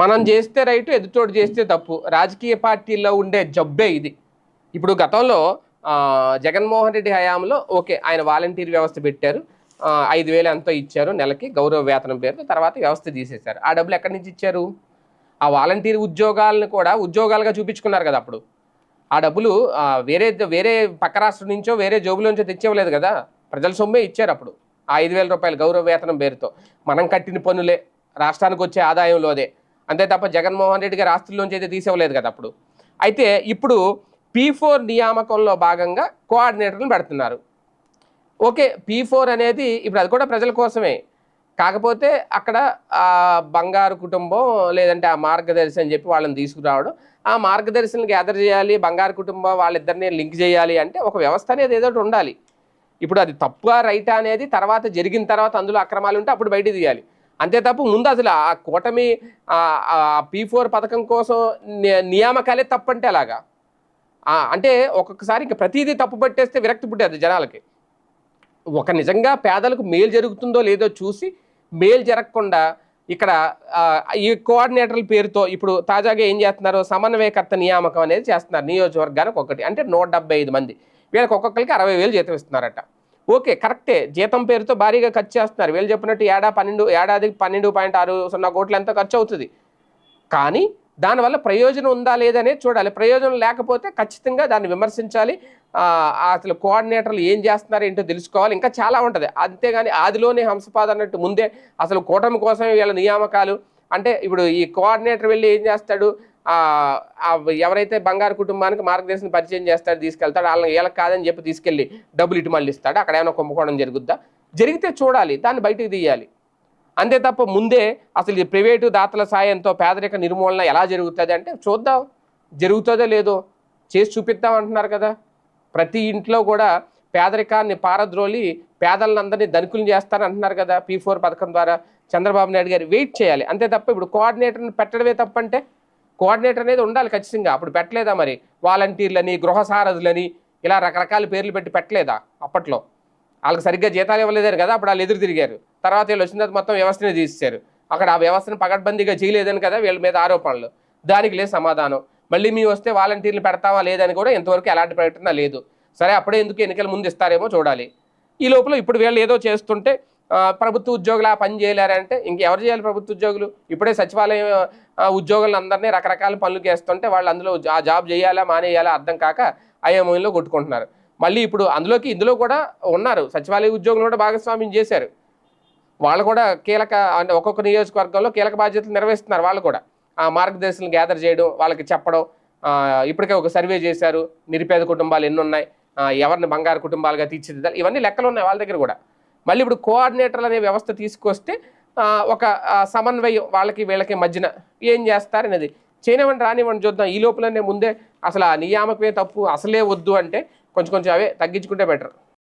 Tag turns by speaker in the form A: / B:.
A: మనం చేస్తే రైట్ ఎదుటోడు చేస్తే తప్పు. రాజకీయ పార్టీల్లో ఉండే జబ్బే ఇది. ఇప్పుడు గతంలో జగన్మోహన్ రెడ్డి హయాంలో ఓకే ఆయన వాలంటీర్ వ్యవస్థ పెట్టారు. ఐదు వేలు ఎంతో ఇచ్చారు నెలకి గౌరవ వేతనం పేరుతో తర్వాత వ్యవస్థ తీసేశారు. ఆ డబ్బులు ఎక్కడి నుంచి ఇచ్చారు? ఆ వాలంటీర్ ఉద్యోగాలను కూడా ఉద్యోగాలుగా చూపించుకున్నారు కదా అప్పుడు. ఆ డబ్బులు వేరే వేరే పక్క రాష్ట్రం నుంచో వేరే జోబులోంచో తెచ్చేవలేదు కదా. ప్రజల సొమ్మే ఇచ్చారు అప్పుడు. ఆ ఐదు వేల రూపాయలు గౌరవ వేతనం పేరుతో. మనం కట్టిన పన్నులే. రాష్ట్రానికి వచ్చే ఆదాయంలోదే అంతే తప్ప జగన్మోహన్ రెడ్డి గారి ఆస్తుల్లోంచి అయితే తీసేవలేదు కదా అప్పుడు. అయితే ఇప్పుడు పీ ఫోర్ నియామకంలో భాగంగా కోఆర్డినేటర్లు పెడుతున్నారు. ఓకే పీ ఫోర్ అనేది ఇప్పుడు అది కూడా ప్రజల కోసమే. కాకపోతే అక్కడ ఆ బంగారు కుటుంబం లేదంటే ఆ మార్గదర్శి అని చెప్పి వాళ్ళని తీసుకురావడం ఆ మార్గదర్శిని గ్యాదర్ చేయాలి బంగారు కుటుంబం వాళ్ళిద్దరిని లింక్ చేయాలి అంటే ఒక వ్యవస్థ అనేది ఏదో ఒకటి ఉండాలి. ఇప్పుడు అది తప్పుగా రైటా అనేది తర్వాత జరిగిన తర్వాత అందులో అక్రమాలు ఉంటే అప్పుడు బయట తీయాలి. అంతే తప్ప. ముందు అసలు ఆ కూటమి పీ ఫోర్ పథకం కోసం ని- నియామకాలే తప్పంటే అలాగా అంటే ఒక్కొక్కసారి ఇంకా ప్రతిదీ తప్పు పట్టేస్తే విరక్తి పుట్టేది జనాలకి. ఒక నిజంగా పేదలకు మేలు జరుగుతుందో లేదో చూసి మేలు జరగకుండా ఇక్కడ ఈ కోఆర్డినేటర్ల పేరుతో ఇప్పుడు తాజాగా ఏం చేస్తున్నారు? సమన్వయకర్త నియామకం అనేది చేస్తున్నారు నియోజకవర్గానికి ఒకటి. అంటే నూట ఐదు మంది. వీళ్ళకి ఒక్కొక్కరికి అరవై వేలు జీతం ఇస్తున్నారట. ఓకే కరెక్టే. జీతం పేరుతో భారీగా ఖర్చు చేస్తున్నారు. వీళ్ళు చెప్పినట్టు ఏడా పన్నెండు ఏడాదికి పన్నెండు పాయింట్ ఆరు సున్నా కోట్లు ఎంత ఖర్చు అవుతుంది. కానీ దానివల్ల ప్రయోజనం ఉందా లేదనేది చూడాలి. ప్రయోజనం లేకపోతే ఖచ్చితంగా దాన్ని విమర్శించాలి. అసలు కోఆర్డినేటర్లు ఏం చేస్తున్నారు ఏంటో తెలుసుకోవాలి. ఇంకా చాలా ఉంటుంది. అంతేగాని ఆదిలోనే హంసపాద అన్నట్టు ముందే అసలు కూటమి కోసమే వీళ్ళ నియామకాలు. అంటే ఇప్పుడు ఈ కోఆర్డినేటర్ వెళ్ళి ఏం చేస్తాడు? ఎవరైతే బంగారు కుటుంబానికి మార్గదర్శనం పరిచయం చేస్తాడు తీసుకెళ్తాడు వాళ్ళని వీళ్ళకి కాదని చెప్పి తీసుకెళ్ళి డబ్బులు ఇటు మళ్ళీ ఇస్తాడు. అక్కడ ఏమైనా కుంభకోణం జరుగుద్దా? జరిగితే చూడాలి. దాన్ని బయటకు తీయాలి. అంతే తప్ప ముందే అసలు ఈ ప్రైవేటు దాతల సాయంతో పేదరిక నిర్మూలన ఎలా జరుగుతుంది అంటే చూద్దాం. జరుగుతుందో లేదో చేసి చూపిద్దాం అంటున్నారు కదా. ప్రతి ఇంట్లో కూడా పేదరికాన్ని పారద్రోలి పేదలందరినీ ధనికులు చేస్తారని అంటున్నారు కదా. పీ ఫోర్ పథకం ద్వారా చంద్రబాబు నాయుడు గారు వెయిట్ చేయాలి. అంతే తప్ప ఇప్పుడు కోఆర్డినేటర్ని పెట్టడమే తప్పంటే కోఆర్డినేటర్ అనేది ఉండాలి ఖచ్చితంగా. అప్పుడు పెట్టలేదా మరి? వాలంటీర్లని గృహ సారథులని ఇలా రకరకాల పేర్లు పెట్టి పెట్టలేదా అప్పట్లో? వాళ్ళకి సరిగ్గా జీతాలు ఇవ్వలేదని కదా అప్పుడు వాళ్ళు ఎదురు తిరిగారు. తర్వాత వీళ్ళు వచ్చిన తర్వాత మొత్తం వ్యవస్థని తీసేశారు. అక్కడ ఆ వ్యవస్థను పగడ్బందీగా చేయలేదని కదా వీళ్ళ మీద ఆరోపణలు. దానికి లేదు సమాధానం. మళ్ళీ మేము వస్తే వాలంటీర్లు పెడతామా లేదని కూడా ఇంతవరకు ఎలాంటి ప్రకటన లేదు. సరే అప్పుడే ఎందుకు ఎన్నికల ముందు ఇస్తారేమో చూడాలి. ఈ లోపల ఇప్పుడు వీళ్ళు ఏదో చేస్తుంటే ప్రభుత్వ ఉద్యోగులు ఆ పని చేయలేరంటే ఇంకెవరు చేయాలి ప్రభుత్వ ఉద్యోగులు? ఇప్పుడే సచివాలయం ఉద్యోగులను అందరినీ రకరకాల పనులు చేస్తుంటే వాళ్ళు అందులో ఆ జాబ్ చేయాలా మానేయాలా అర్థం కాక అయోమయంలో కొట్టుకుంటున్నారు. మళ్ళీ ఇప్పుడు అందులోకి ఇందులో కూడా ఉన్నారు. సచివాలయ ఉద్యోగులు కూడా భాగస్వామ్యం చేశారు. వాళ్ళు కూడా కీలక అంటే ఒక్కొక్క నియోజకవర్గంలో కీలక బాధ్యతలు నిర్వహిస్తున్నారు వాళ్ళు కూడా. ఆ మార్గదర్శనం గ్యాదర్ చేయడం వాళ్ళకి చెప్పడం ఇప్పటికే ఒక సర్వే చేశారు. నిరుపేద కుటుంబాలు ఎన్ని ఉన్నాయి ఎవరిని బంగారు కుటుంబాలుగా తీర్చిదిద్దాలి? ఇవన్నీ లెక్కలు ఉన్నాయి వాళ్ళ దగ్గర కూడా. మళ్ళీ ఇప్పుడు కోఆర్డినేటర్లు అనే వ్యవస్థ తీసుకొస్తే ఒక సమన్వయం వాళ్ళకి వీళ్ళకి మధ్యన ఏం చేస్తారనేది. చేయనివ్వండి రానివ్వండి చూద్దాం. ఈ లోపలనే ముందే అసలు ఆ నియామకమే తప్పు అసలే వద్దు అంటే కొంచెం కొంచెం అవే తగ్గించుకుంటే బెటర్.